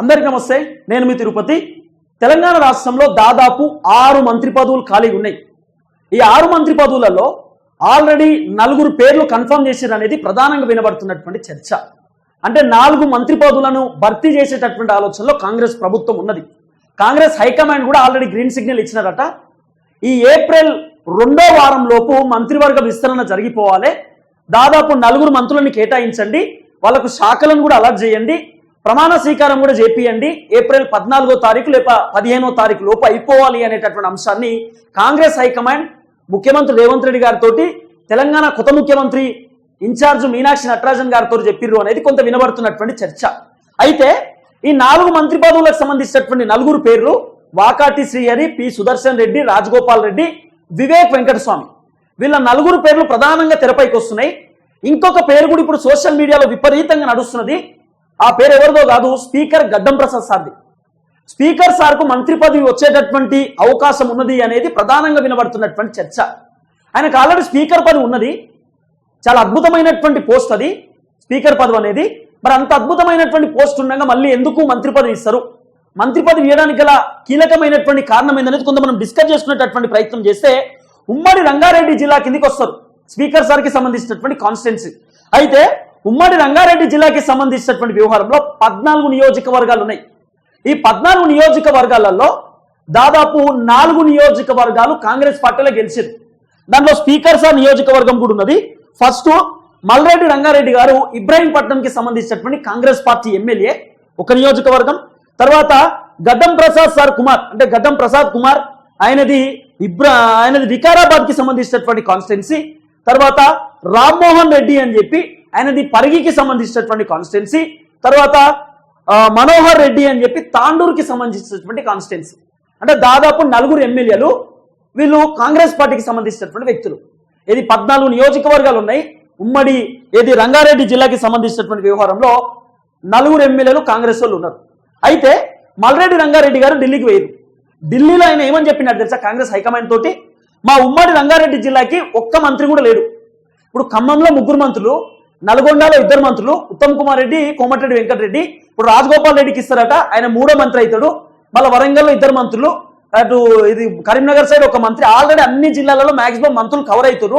అందరికీ నమస్తే నేను మీ తిరుపతి. తెలంగాణ రాష్ట్రంలో దాదాపు ఆరు మంత్రి పదవులు ఖాళీ ఉన్నాయి. ఈ ఆరు మంత్రి పదవులలో ఆల్రెడీ నలుగురు పేర్లు కన్ఫర్మ్ చేసారు అనేది ప్రధానంగా వినబడుతున్నటువంటి చర్చ. అంటే నాలుగు మంత్రి పదవులను భర్తీ చేసేటటువంటి ఆలోచనలో కాంగ్రెస్ ప్రభుత్వం ఉన్నది. కాంగ్రెస్ హైకమాండ్ కూడా ఆల్రెడీ గ్రీన్ సిగ్నల్ ఇచ్చినారట. ఈ ఏప్రిల్ రెండో వారం లోపు మంత్రివర్గ విస్తరణ జరిగిపోవాలి. దాదాపు నలుగురు మంత్రులను కేటాయించండి. వాళ్ళకు శాఖలను కూడా అలర్ట్ చేయండి. ప్రమాణ స్వీకారం కూడా చేపియండి. ఏప్రిల్ పద్నాలుగో తారీఖు లేక పదిహేనో తారీఖు లోపు అయిపోవాలి అనేటటువంటి అంశాన్ని కాంగ్రెస్ హైకమాండ్ ముఖ్యమంత్రి రేవంత్ రెడ్డి గారితో తెలంగాణ కొత్త ముఖ్యమంత్రి ఇన్ఛార్జ్ మీనాక్షి నటరాజన్ గారితో చెప్పిర్రు అనేది కొంత వినబడుతున్నటువంటి చర్చ. అయితే ఈ నాలుగు మంత్రి పదవులకు సంబంధించినటువంటి నలుగురు పేర్లు వాకాటి శ్రీహరి పి సుదర్శన్ రెడ్డి రాజగోపాల్ రెడ్డి వివేక్ వెంకటస్వామి. వీళ్ళ నలుగురు పేర్లు ప్రధానంగా తెరపైకి వస్తున్నాయి. ఇంకొక పేరు కూడా ఇప్పుడు సోషల్ మీడియాలో విపరీతంగా నడుస్తున్నది ఆ పేరు ఎవరిదో కాదు స్పీకర్ గడ్డం ప్రసాద్ సార్ది. స్పీకర్ సార్కు మంత్రి పదవి వచ్చేటటువంటి అవకాశం ఉన్నది అనేది ప్రధానంగా వినబడుతున్నటువంటి చర్చ. ఆయనకు ఆల్రెడీ స్పీకర్ పదవి ఉన్నది. చాలా అద్భుతమైనటువంటి పోస్ట్ అది స్పీకర్ పదవి అనేది. మరి అంత అద్భుతమైనటువంటి పోస్ట్ ఉండగా మళ్ళీ ఎందుకు మంత్రి పదవి ఇస్తారు? మంత్రి పదవి ఇవ్వడానికి గల కీలకమైనటువంటి కారణం ఏందనేది కొంత మనం డిస్కస్ చేసుకునేటటువంటి ప్రయత్నం చేస్తే ఉమ్మడి రంగారెడ్డి జిల్లా కిందికి వస్తారు. స్పీకర్ సార్కి సంబంధించినటువంటి కాన్స్టిట్యున్సీ అయితే ఉమ్మడి రంగారెడ్డి జిల్లాకి సంబంధించినటువంటి వ్యవహారంలో పద్నాలుగు నియోజకవర్గాలు ఉన్నాయి. ఈ పద్నాలుగు నియోజకవర్గాలలో దాదాపు నాలుగు నియోజకవర్గాలు కాంగ్రెస్ పార్టీలో గెలిచింది. దాంట్లో స్పీకర్ సార్ నియోజకవర్గం కూడా ఉన్నది. ఫస్ట్ మల్రెడ్డి రంగారెడ్డి గారు ఇబ్రాహీంపట్నంకి సంబంధించినటువంటి కాంగ్రెస్ పార్టీ ఎమ్మెల్యే ఒక నియోజకవర్గం. తర్వాత గడ్డం ప్రసాద్ సార్ కుమార్ అంటే గడ్డం ప్రసాద్ కుమార్ ఆయనది ఇబ్రా ఆయనది వికారాబాద్కి సంబంధించినటువంటి కాన్స్టిట్యున్సీ. తర్వాత రామ్మోహన్ రెడ్డి అని చెప్పి ఆయనది పరిగికి సంబంధించినటువంటి కాన్స్టిట్యున్సీ తర్వాత మనోహర్ రెడ్డి అని చెప్పి తాండూరుకి సంబంధించినటువంటి కాన్స్టిట్యున్సీ అంటే దాదాపు నలుగురు ఎమ్మెల్యేలు వీళ్ళు కాంగ్రెస్ పార్టీకి సంబంధించినటువంటి వ్యక్తులు. ఇది పద్నాలుగు నియోజకవర్గాలు ఉన్నాయి. ఉమ్మడి ఏది రంగారెడ్డి జిల్లాకి సంబంధించినటువంటి వ్యవహారంలో నలుగురు ఎమ్మెల్యేలు కాంగ్రెస్ వాళ్ళు ఉన్నారు. అయితే మల్రెడ్డి రంగారెడ్డి గారు ఢిల్లీకి వేయరు ఢిల్లీలో ఆయన ఏమని చెప్పినట్టు తెలుసా? కాంగ్రెస్ హైకమాండ్ తోటి మా ఉమ్మడి రంగారెడ్డి జిల్లాకి ఒక్క మంత్రి కూడా లేడు. ఇప్పుడు ఖమ్మంలో ముగ్గురు మంత్రులు నల్గొండలో ఇద్దరు మంత్రులు ఉత్తమ్ కుమార్ రెడ్డి కోమటిరెడ్డి వెంకటరెడ్డి. ఇప్పుడు రాజగోపాల్ రెడ్డికి ఇస్తారట ఆయన మూడో మంత్రి అవుతాడు. మళ్ళీ వరంగల్లో ఇద్దరు మంత్రులు అటు ఇది కరీంనగర్ సైడ్ ఒక మంత్రి. ఆల్రెడీ అన్ని జిల్లాలలో మాక్సిమం మంత్రులు కవర్ అవుతారు.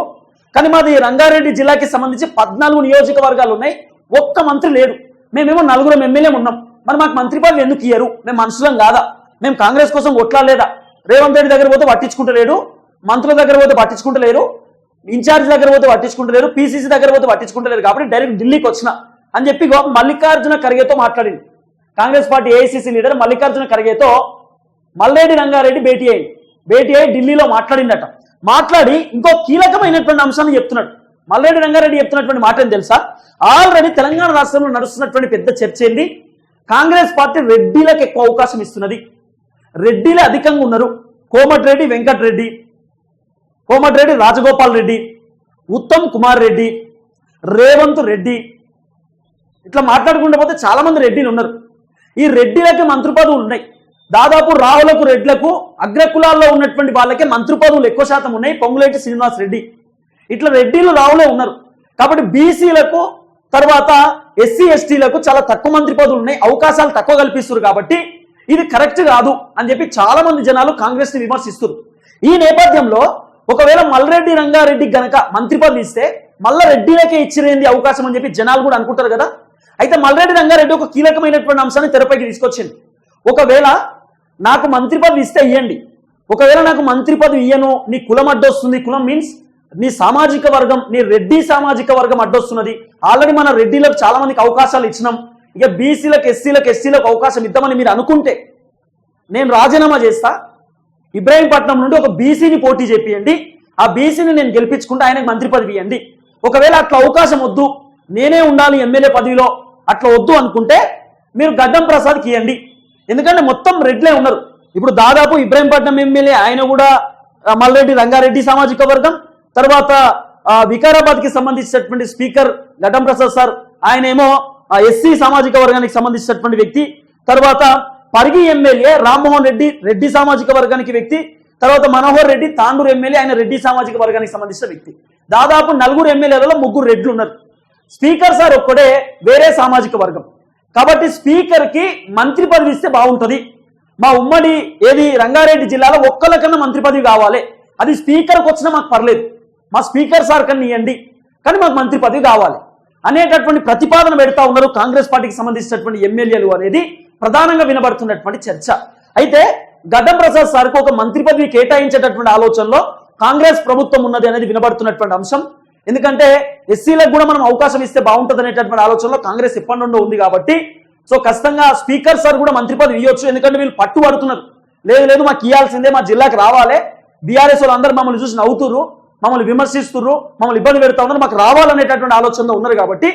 కానీ మాది రంగారెడ్డి జిల్లాకి సంబంధించి పద్నాలుగు నియోజకవర్గాలు ఉన్నాయి. ఒక్క మంత్రి లేడు. మేమేమో నలుగురం ఎమ్మెల్యే ఉన్నాం. మరి మాకు మంత్రి పదవి ఎందుకు ఇయ్యరు? మేము మనుషులం కాదా? మేము కాంగ్రెస్ కోసం కొట్లాడలేదా? రేవంత్ రెడ్డి దగ్గర పోతే పట్టించుకుంటలేడు. మంత్రుల దగ్గర పోతే పట్టించుకుంటలేరు. ఇన్ఛార్జ్ దగ్గర పోతే పట్టించుకుంటలేరు పీసీసీ దగ్గర పోతే పట్టించుకుంటలేరు కాబట్టి డైరెక్ట్ ఢిల్లీకి వచ్చిన. అని చెప్పి మల్లికార్జున ఖర్గేతో మాట్లాడింది Congress party AICC leader Mallikarjuna ఖర్గేతో Malreddy Rangareddy భేటీ అయింది భేటీ అయ్యి ఢిల్లీలో మాట్లాడిందట మాట్లాడి ఇంకో కీలకమైనటువంటి అంశాన్ని చెప్తున్నాడు. మల్లేడి రంగారెడ్డి చెప్తున్నటువంటి మాట ఏం తెలుసా? ఆల్రెడీ తెలంగాణ రాష్ట్రంలో నడుస్తున్నటువంటి పెద్ద చర్చ ఏంది కాంగ్రెస్ పార్టీ రెడ్డిలకు ఎక్కువ అవకాశం ఇస్తున్నది. రెడ్డిలే అధికంగా ఉన్నారు. కోమటిరెడ్డి వెంకటరెడ్డి కోమటిరెడ్డి రాజగోపాల్ రెడ్డి ఉత్తమ్ కుమార్ రెడ్డి రేవంత్ రెడ్డి. ఇట్లా మాట్లాడుకుంటే పోతే చాలామంది రెడ్డిలు ఉన్నారు. ఈ రెడ్డిలకి మంత్రి పదవులు ఉన్నాయి. దాదాపు రావులకు రెడ్లకు అగ్రకులాల్లో ఉన్నటువంటి వాళ్ళకే మంత్రి పదవులు ఎక్కువ శాతం ఉన్నాయి. పొంగులేటి శ్రీనివాస్ రెడ్డి. ఇట్లా రెడ్డిలు రావులే ఉన్నారు. కాబట్టి బీసీలకు తర్వాత ఎస్సీ ఎస్టీలకు చాలా తక్కువ మంత్రి పదవులు ఉన్నాయి. అవకాశాలు తక్కువ కల్పిస్తారు కాబట్టి ఇది కరెక్ట్ కాదు అని చెప్పి చాలా మంది జనాలు కాంగ్రెస్ని విమర్శిస్తారు ఈ నేపథ్యంలో ఒకవేళ మల్రెడ్డి రంగారెడ్డి గనక మంత్రి పదవి ఇస్తే మల్ల రెడ్డిలకే ఇచ్చిరేంది అవకాశం అని చెప్పి జనాలు కూడా అనుకుంటారు కదా? అయితే మల్రెడ్డి రంగారెడ్డి ఒక కీలకమైనటువంటి అంశాన్ని తెరపైకి తీసుకొచ్చింది. ఒకవేళ నాకు మంత్రి పదవి ఇస్తే ఇవ్వండి ఒకవేళ నాకు మంత్రి పదవి ఇయ్యను నీ కులం అడ్డొస్తుంది. కులం మీన్స్ నీ సామాజిక వర్గం నీ రెడ్డి సామాజిక వర్గం అడ్డొస్తున్నది. ఆల్రెడీ మన రెడ్డిలకు చాలా మందికి అవకాశాలు ఇచ్చినాం. ఇక బీసీలకు ఎస్సీలకు ఎస్సీలకు అవకాశం ఇద్దామని మీరు అనుకుంటే నేను రాజీనామా చేస్తా. ఇబ్రాహీంపట్నం నుండి ఒక బీసీని పోటీ చేపియండి. ఆ బీసీని నేను గెలిపించుకుంటే ఆయనకు మంత్రి పదవి ఇవ్వండి. ఒకవేళ అట్లా అవకాశం వద్దు నేనే ఉండాలి ఎమ్మెల్యే పదవిలో అట్లా వద్దు అనుకుంటే మీరు గడ్డం ప్రసాద్కి ఇవ్వండి ఎందుకంటే మొత్తం రెడ్లే ఉన్నారు. ఇప్పుడు దాదాపు ఇబ్రాహీంపట్నం ఎమ్మెల్యే ఆయన కూడా మల్లరెడ్డి మల్రెడ్డి రంగారెడ్డి సామాజిక వర్గం. తర్వాత వికారాబాద్కి సంబంధించినటువంటి స్పీకర్ గడ్డం ప్రసాద్ సార్. ఆయన ఏమో ఎస్సీ సామాజిక వర్గానికి సంబంధించినటువంటి వ్యక్తి. తర్వాత పరిగి ఎమ్మెల్యే రామ్మోహన్ రెడ్డి రెడ్డి సామాజిక వర్గానికి వ్యక్తి తర్వాత మనోహర్ రెడ్డి తాండూరు ఎమ్మెల్యే ఆయన రెడ్డి సామాజిక వర్గానికి సంబంధించిన వ్యక్తి. దాదాపు నలుగురు ఎమ్మెల్యేలలో ముగ్గురు రెడ్లు ఉన్నారు. స్పీకర్ సార్ ఒక్కడే వేరే సామాజిక వర్గం. కాబట్టి స్పీకర్కి మంత్రి పదవి ఇస్తే బాగుంటుంది. మా ఉమ్మడి ఏది రంగారెడ్డి జిల్లాలో ఒక్కళ్ళకన్నా మంత్రి పదవి కావాలి. అది స్పీకర్కి వచ్చినా మాకు పర్లేదు. మా స్పీకర్ సార్ కన్నా ఇవ్వండి కానీ మాకు మంత్రి పదవి కావాలి. అనేటటువంటి ప్రతిపాదన పెడతా ఉన్నారు కాంగ్రెస్ పార్టీకి సంబంధించినటువంటి ఎమ్మెల్యేలు అనేది ప్రధానంగా వినబడుతున్నటువంటి చర్చ. అయితే గడ్డం ప్రసాద్ సార్కు ఒక మంత్రి పదవి కేటాయించేటటువంటి ఆలోచనలో కాంగ్రెస్ ప్రభుత్వం ఉన్నది అనేది వినబడుతున్నటువంటి అంశం. ఎందుకంటే ఎస్సీలకు కూడా మనం అవకాశం ఇస్తే బాగుంటుంది అనేటటువంటి ఆలోచనలో కాంగ్రెస్ ఇప్పటి నుండి ఉంది కాబట్టి సో ఖచ్చితంగా స్పీకర్ సార్ కూడా మంత్రి పదవి ఇవ్వచ్చు. ఎందుకంటే వీళ్ళు పట్టు పడుతున్నారు లేదు లేదు మాకు ఇవ్వాల్సిందే మా జిల్లాకి రావాలి. బీఆర్ఎస్ వాళ్ళందరూ మమ్మల్ని చూసి నవ్వుతుర్రు మమ్మల్ని విమర్శిస్తుర్రు మమ్మల్ని ఇబ్బంది పెడతా ఉన్నారు మాకు రావాలనేటటువంటి ఆలోచనలో ఉన్నారు కాబట్టి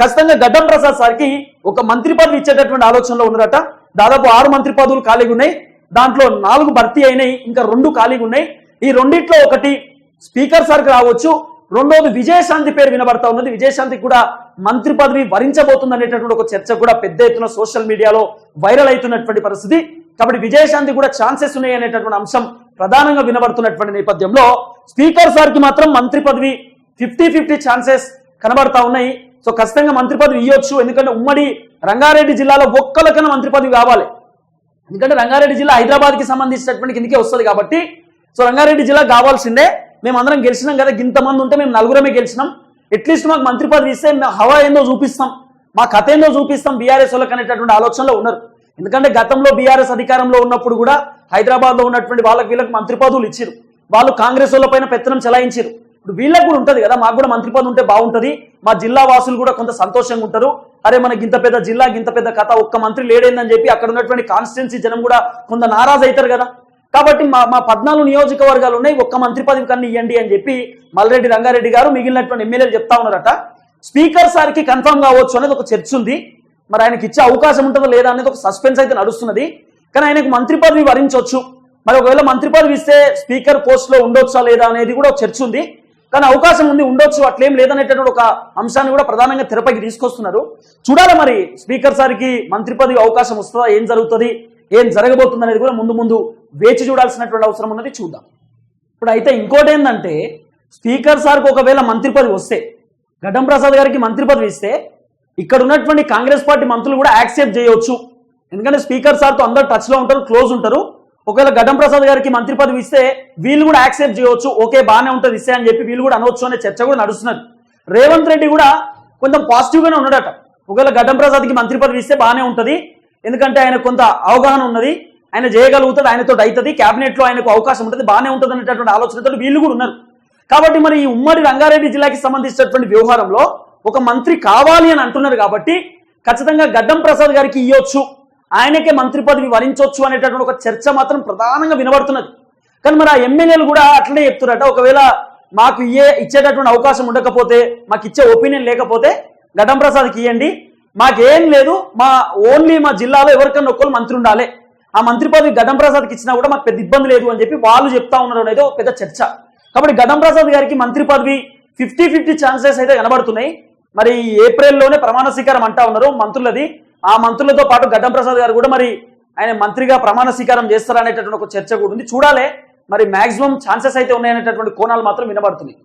ఖచ్చితంగా గడ్డం ప్రసాద్ సార్కి ఒక మంత్రి పదవి ఇచ్చేటటువంటి ఆలోచనలో ఉన్నదట దాదాపు ఆరు మంత్రి పదవులు ఖాళీగా ఉన్నాయి. దాంట్లో నాలుగు భర్తీ అయినాయి ఇంకా రెండు ఖాళీగా ఉన్నాయి. ఈ రెండిట్లో ఒకటి స్పీకర్ సార్కి రావచ్చు. రెండోది విజయశాంతి పేరు వినబడతా ఉన్నది. విజయశాంతి కూడా మంత్రి పదవి వరించబోతుంది అనేటటువంటి ఒక చర్చ కూడా పెద్ద ఎత్తున సోషల్ మీడియాలో వైరల్ అవుతున్నటువంటి పరిస్థితి. కాబట్టి విజయశాంతి కూడా ఛాన్సెస్ ఉన్నాయి అనేటటువంటి అంశం ప్రధానంగా వినబడుతున్నటువంటి నేపథ్యంలో స్పీకర్ సార్కి మాత్రం మంత్రి పదవి ఫిఫ్టీ ఫిఫ్టీ ఛాన్సెస్ కనబడతా ఉన్నాయి. సో ఖచ్చితంగా మంత్రి పదవి ఇవ్వచ్చు ఎందుకంటే ఉమ్మడి రంగారెడ్డి జిల్లాలో ఒక్కలకన్నా మంత్రి పదవి కావాలి. ఎందుకంటే రంగారెడ్డి జిల్లా హైదరాబాద్కి సంబంధించినటువంటి కిందకే వస్తుంది కాబట్టి సో రంగారెడ్డి జిల్లా కావాల్సిందే. మేము అందరం గెలిచినాం కదా ఇంతమంది ఉంటే మేము నలుగురమే గెలిచినాం. అట్లీస్ట్ మాకు మంత్రి పదవి ఇస్తే మేము హవా ఏందో చూపిస్తాం. మా కథ ఏందో చూపిస్తాం బీఆర్ఎస్ వాళ్ళకి అనేటటువంటి ఆలోచనలో ఉన్నారు. ఎందుకంటే గతంలో బీఆర్ఎస్ అధికారంలో ఉన్నప్పుడు కూడా హైదరాబాద్లో ఉన్నటువంటి వాళ్ళకి వీళ్ళకి మంత్రి పదవులు ఇచ్చారు. వాళ్ళు కాంగ్రెస్ వాళ్ళ పైన పెత్తనం చెలాయించారు. ఇప్పుడు వీళ్ళకు కూడా ఉంటుంది కదా మాకు కూడా మంత్రి పదవి ఉంటే బాగుంటుంది. మా జిల్లా వాసులు కూడా కొంత సంతోషంగా ఉంటారు. అరే మనకి ఇంత పెద్ద జిల్లా ఇంత పెద్ద కథ ఒక్క మంత్రి లేడేందని చెప్పి అక్కడ ఉన్నటువంటి కాన్స్టిట్యున్సీ జనం కూడా కొంత నారాజ్ అవుతారు కదా. కాబట్టి మా మా పద్నాలుగు నియోజకవర్గాలు ఉన్నాయి ఒక్క మంత్రి పదవి కన్నా ఇవ్వండి అని చెప్పి మల్రెడ్డి రంగారెడ్డి గారు మిగిలినటువంటి ఎమ్మెల్యేలు చెప్తా ఉన్నారట. స్పీకర్ సార్కి కన్ఫర్మ్ కావచ్చు అనేది ఒక చర్చ ఉంది. మరి ఆయనకి ఇచ్చే అవకాశం ఉంటుందో లేదా అనేది ఒక సస్పెన్స్ అయితే నడుస్తున్నది. కానీ ఆయనకు మంత్రి పదవి వరించవచ్చు. మరి ఒకవేళ మంత్రి పదవి ఇస్తే స్పీకర్ పోస్ట్లో ఉండొచ్చా లేదా అనేది కూడా ఒక చర్చ ఉంది. కానీ అవకాశం ఉంది ఉండొచ్చు అట్లేం లేదనేటటువంటి ఒక అంశాన్ని కూడా ప్రధానంగా తెరపైకి తీసుకొస్తున్నారు. చూడాలి మరి స్పీకర్ సార్కి మంత్రి పదవి అవకాశం వస్తుందా ఏం జరుగుతుంది ఏం జరగబోతుంది అనేది కూడా ముందు ముందు వేచి చూడాల్సినటువంటి అవసరం ఉన్నది చూద్దాం. ఇప్పుడు అయితే ఇంకోటి ఏంటంటే స్పీకర్ సార్కి ఒకవేళ మంత్రి పదవి వస్తే గడ్డం ప్రసాద్ గారికి మంత్రి పదవి ఇస్తే ఇక్కడ ఉన్నటువంటి కాంగ్రెస్ పార్టీ మంత్రులు కూడా యాక్సెప్ట్ చేయవచ్చు ఎందుకంటే స్పీకర్ సార్తో అందరు టచ్లో ఉంటారు క్లోజ్ ఉంటారు. ఒకవేళ గడ్డం ప్రసాద్ గారికి మంత్రి పదవి ఇస్తే వీళ్ళు కూడా యాక్సెప్ట్ చేయవచ్చు. ఓకే బాగానే ఉంటుంది ఇస్తే అని చెప్పి వీళ్ళు కూడా అనవచ్చు అనే చర్చ కూడా నడుస్తున్నది. రేవంత్ రెడ్డి కూడా కొంచెం పాజిటివ్ గానే ఉన్నాడట. ఒకవేళ గడ్డం ప్రసాద్కి మంత్రి పదవి ఇస్తే బాగానే ఉంటుంది. ఎందుకంటే ఆయన కొంత అవగాహన ఉన్నది. ఆయన చేయగలుగుతుంది ఆయనతో అవుతుంది. క్యాబినెట్లో ఆయనకు అవకాశం ఉంటుంది బాగానే ఉంటుంది అనేటటువంటి ఆలోచనతో వీళ్ళు కూడా ఉన్నారు. కాబట్టి మరి ఈ ఉమ్మడి రంగారెడ్డి జిల్లాకి సంబంధించినటువంటి వ్యవహారంలో ఒక మంత్రి కావాలి అని అంటున్నారు కాబట్టి ఖచ్చితంగా గడ్డం ప్రసాద్ గారికి ఇవ్వచ్చు. ఆయనకే మంత్రి పదవి వరించవచ్చు అనేటటువంటి ఒక చర్చ మాత్రం ప్రధానంగా వినబడుతున్నది. కానీ మరి ఆ ఎమ్మెల్యేలు కూడా అట్లనే చెప్తున్నారట ఒకవేళ మాకు ఇయ్యే ఇచ్చేటటువంటి అవకాశం ఉండకపోతే మాకు ఇచ్చే ఒపీనియన్ లేకపోతే గడ్డం ప్రసాద్కి ఇవ్వండి మాకేం లేదు మా ఓన్లీ మా జిల్లాలో ఎవరికన్నా ఒక్కరు మంత్రి ఉండాలి. ఆ మంత్రి పదవి గడ్డం ప్రసాద్కి ఇచ్చినా కూడా మాకు పెద్ద ఇబ్బంది లేదు అని చెప్పి వాళ్ళు చెప్తా ఉన్నారు అనేది ఒక పెద్ద చర్చ. కాబట్టి గడ్డం ప్రసాద్ గారికి మంత్రి పదవి ఫిఫ్టీ ఫిఫ్టీ ఛాన్సెస్ అయితే కనబడుతున్నాయి. మరి ఏప్రిల్లోనే ప్రమాణ స్వీకారం అంటా ఉన్నారు మంత్రులది. ఆ మంత్రులతో పాటు గడ్డం ప్రసాద్ గారు కూడా మరి ఆయన మంత్రిగా ప్రమాణ స్వీకారం చేస్తారనేటటువంటి ఒక చర్చ కూడా ఉంది. చూడాలి మరి మాక్సిమం ఛాన్సెస్ అయితే ఉన్నాయనేటటువంటి కోణాలు మాత్రం వినబడుతున్నాయి.